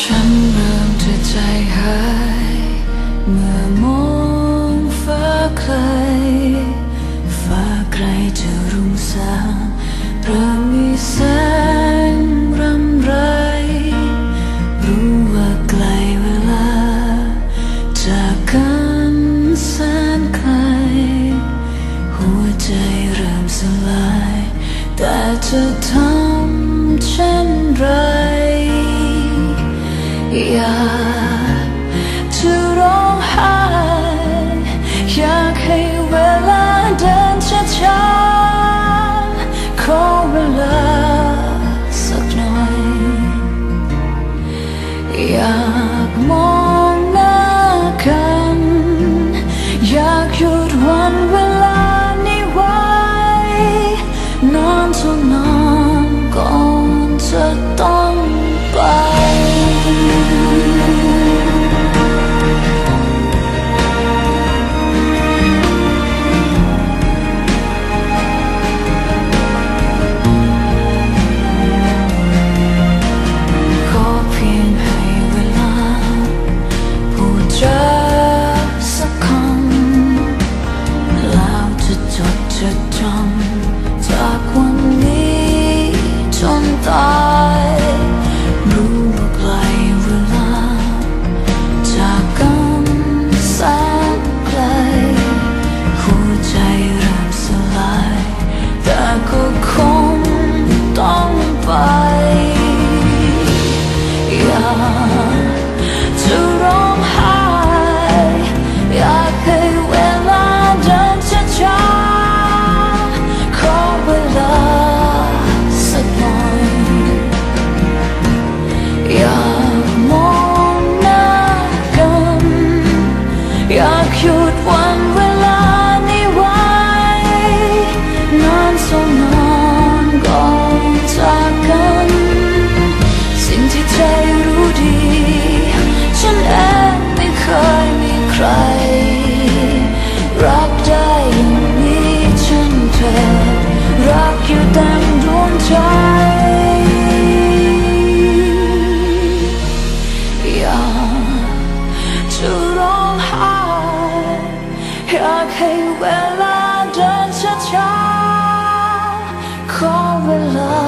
ฉันเมื่อมองฟ้าไกล ฟ้าไกลจะรุ่งสางเริ่มมีแสงรำไร รู้ว่าไกลเวลา จากกันแสนไกล หัวใจเริ่มสลาย แต่จะทำ อยากจะร้องไห้อยากให้เวลาเดินช้าๆขอเวลาสักหน่อย อยากมองหน้ากัน อยากหยุดวันเวลานี้ไว้นานเท่านานก่อนจะต้องไป พูดจาสักคำแล้วจะจดจะจำจากวันนี้จนตายรู้ว่าไกลเวลา จากกันแสนไกลหัวใจเริ่มสลาย แต่ก็คงต้องไป อยาก อยากให้เวลาเดินช้าๆขอเวลา